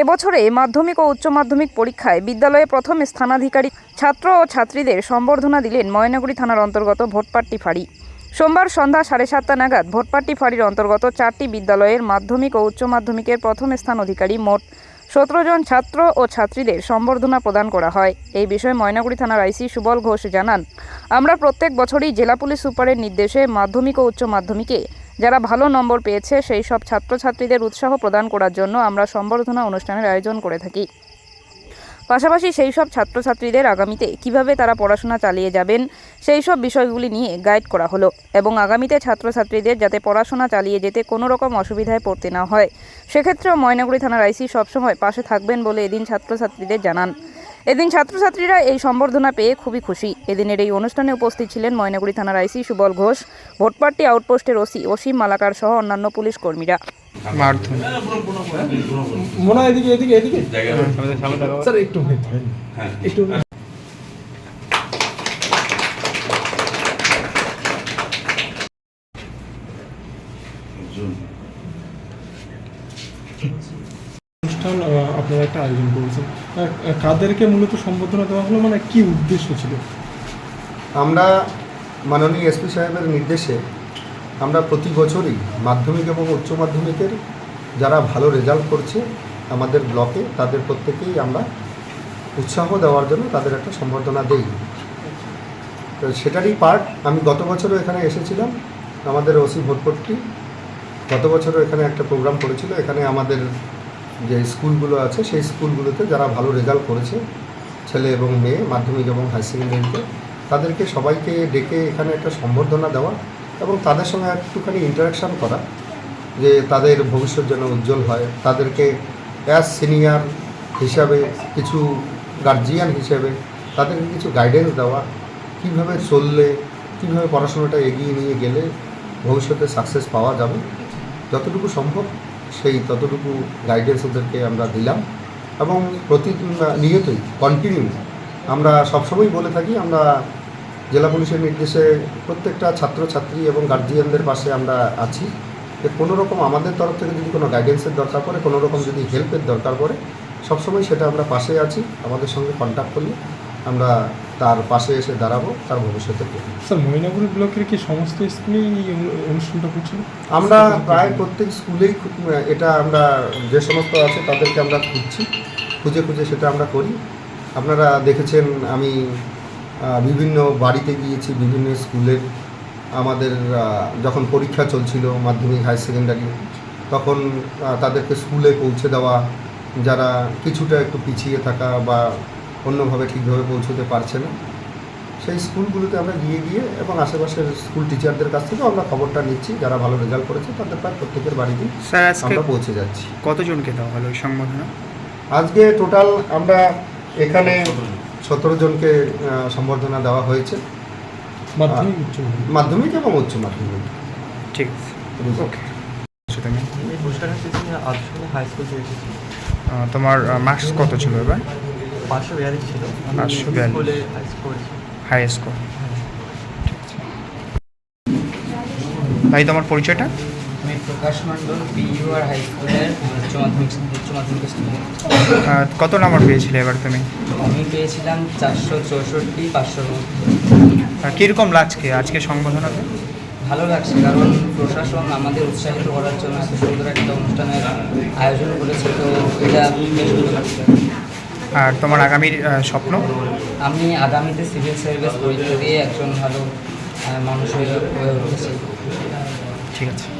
এবছরে মাধ্যমিক ও উচ্চ মাধ্যমিক পরীক্ষায় বিদ্যালয়ে প্রথম স্থানাধিকারী ছাত্র ও ছাত্রীদের সম্বর্ধনা দিলেন ময়নাগুড়ি থানার অন্তর্গত ভোটপাট্টি ফাঁড়ি। সোমবার সন্ধ্যা সাড়ে সাতটা নাগাদ ভোটপাট্টি ফাঁড়ির অন্তর্গত চারটি বিদ্যালয়ের মাধ্যমিক ও উচ্চ মাধ্যমিকের প্রথম স্থান অধিকারী মোট সতেরো জন ছাত্র ও ছাত্রীদের সম্বর্ধনা প্রদান করা হয়। এই বিষয়ে ময়নাগুড়ি থানার আইসি সুবল ঘোষ জানান, আমরা প্রত্যেক বছরই জেলা পুলিশ সুপারের নির্দেশে মাধ্যমিক ও উচ্চ মাধ্যমিকে যারা ভালো নম্বর পেয়েছে, সেই সব ছাত্রছাত্রীদের উৎসাহ প্রদান করার জন্য আমরা সম্বর্ধনা অনুষ্ঠানের আয়োজন করে থাকি। পাশাপাশি সেই সব ছাত্রছাত্রীদের আগামীতে কীভাবে তারা পড়াশোনা চালিয়ে যাবেন, সেই সব বিষয়গুলি নিয়ে গাইড করা হলো এবং আগামীতে ছাত্রছাত্রীদের যাতে পড়াশোনা চালিয়ে যেতে কোনো রকম অসুবিধায় পড়তে না হয়, সেক্ষেত্রেও ময়নাগুড়ি থানার আইসি সবসময় পাশে থাকবেন বলে এদিন ছাত্রছাত্রীদের জানান। এদিন ছাত্রছাত্রীরা এই সম্বর্ধনা পেয়ে খুবই খুশি। এদিনের এই অনুষ্ঠানে উপস্থিত ছিলেন ময়নাগুড়ি থানার আইসি সুবল ঘোষ ভোটপাট্টি আউটপোস্টের ওসি অসীম মালাকার সহ অন্যান্য পুলিশ কর্মীরা। হয় একটু অনুষ্ঠান আপনারা একটা আয়োজন করেছেন। কাদেরকে মূলত সম্বোধনা দেওয়া হলো? মানে কি উদ্দেশ্য ছিল? আমরা মাননীয় এসপি সাহেবের নির্দেশে আমরা প্রতি বছরই মাধ্যমিক এবং উচ্চ মাধ্যমিকের যারা ভালো রেজাল্ট করছে আমাদের ব্লকে, তাদের প্রত্যেকেই আমরা উৎসাহ দেওয়ার জন্য তাদের একটা সম্বর্ধনা দেই। তো সেটারই পার্ট আমি গত বছরও এখানে এসেছিলাম। আমাদের ওসি ভোটপট্টি গত বছরও এখানে একটা প্রোগ্রাম করেছিল। এখানে আমাদের যে স্কুলগুলো আছে, সেই স্কুলগুলোতে যারা ভালো রেজাল্ট করেছে, ছেলে এবং মেয়ে, মাধ্যমিক এবং হাই সেকেন্ডারিতে তাদেরকে সবাইকে ডেকে এখানে একটা সম্বর্ধনা দেওয়া এবং তাদের সঙ্গে একটুখানি ইন্টারাকশান করা যে তাদের ভবিষ্যৎ যেন উজ্জ্বল হয়। তাদেরকে অ্যাজ সিনিয়র হিসাবে কিছু গার্জিয়ান হিসেবে তাদেরকে কিছু গাইডেন্স দেওয়া, কীভাবে চললে, কীভাবে পড়াশোনাটা এগিয়ে নিয়ে গেলে ভবিষ্যতে সাকসেস পাওয়া যাবে, যতটুকু সম্ভব সেই ততটুকু গাইডেন্স ওদেরকে আমরা দিলাম এবং প্রতি, নিয়তই কন্টিনিউ আমরা সবসময় বলে থাকি, আমরা জেলা পুলিশের নির্দেশে প্রত্যেকটা ছাত্রছাত্রী এবং গার্জিয়ানদের পাশে আমরা আছি। যে কোনো রকম আমাদের তরফ থেকে যদি কোনো গাইডেন্সের দরকার পড়ে কোনো রকম যদি হেল্পের দরকার পড়ে, সবসময় সেটা আমরা পাশে আছি, আমাদের সঙ্গে কন্ট্যাক্ট করলে আমরা তার পাশে এসে দাঁড়াবো তার ভবিষ্যতে স্যার ময়নাগুড়ি ব্লকের কি সমস্ত স্কুলেই এই অনুষ্ঠানটা করছিল আমরা প্রায় প্রত্যেক স্কুলেই এটা আমরা যে সমস্ত আছে তাদেরকে আমরা খুঁজছি খুঁজে খুঁজে সেটা আমরা করি। আপনারা দেখেছেন আমি বিভিন্ন বাড়িতে গিয়েছি বিভিন্ন স্কুলের আমাদের যখন পরীক্ষা চলছিল মাধ্যমিক হাই সেকেন্ডারি তখন তাদেরকে স্কুলে পৌঁছে দেওয়া যারা কিছুটা একটু পিছিয়ে থাকা বা অন্যভাবে ঠিকভাবে পৌঁছতে পারছে না। সেই স্কুলগুলোতে আমরা গিয়ে গিয়ে এবং আশেপাশের স্কুল টিচারদের কাছ থেকেও আমরা খবরটা নিচ্ছি যারা ভালো রেজাল্ট করেছে তাদের প্রায় প্রত্যেকের আজকে আমরা পৌঁছে যাচ্ছি। কতজনকে দেওয়া হলো এই সম্বোধনা? আজকে টোটাল আমরা এখানে সতেরো জনকে সম্বর্ধনা দেওয়া হয়েছে। মাধ্যমিক উচ্চ মাধ্যমিক। এবং উচ্চ মাধ্যমিক। ঠিক আছে। ওকে তুমি পুরস্কার হাই স্কুল থেকে তোমার মার্কস কত ছিল এবার? পাঁচশো বিয়াল্লিশ ছিল। আমি 542 হাই স্কোর ভাই তোমার পরিচয়টা? আমি প্রকাশ মণ্ডল পিইউআর হাই স্কুলের উচ্চ মাধ্যমিক উচ্চ মাধ্যমিক স্টুডেন্ট কত নম্বর পেয়েছিলে এবার তুমি? আমি পেয়েছিলাম চারশো চৌষট্টি পাঁচশোর মধ্যে আর কীরকম লাগছে আজকে সংবোধনাতে ভালো লাগছে কারণ প্রশাসন আমাদের উৎসাহিত করার জন্য এত সুন্দর একটা অনুষ্ঠানের আয়োজন করেছে তো এটা বেশ ভালো লাগছে। আর তোমার আগামীর স্বপ্ন? আমি আগামীতে সিভিল সার্ভিস পরীক্ষা দিয়ে একজন ভালো মানুষের মানুষ হয়ে হয়ে উঠেছি ঠিক আছে।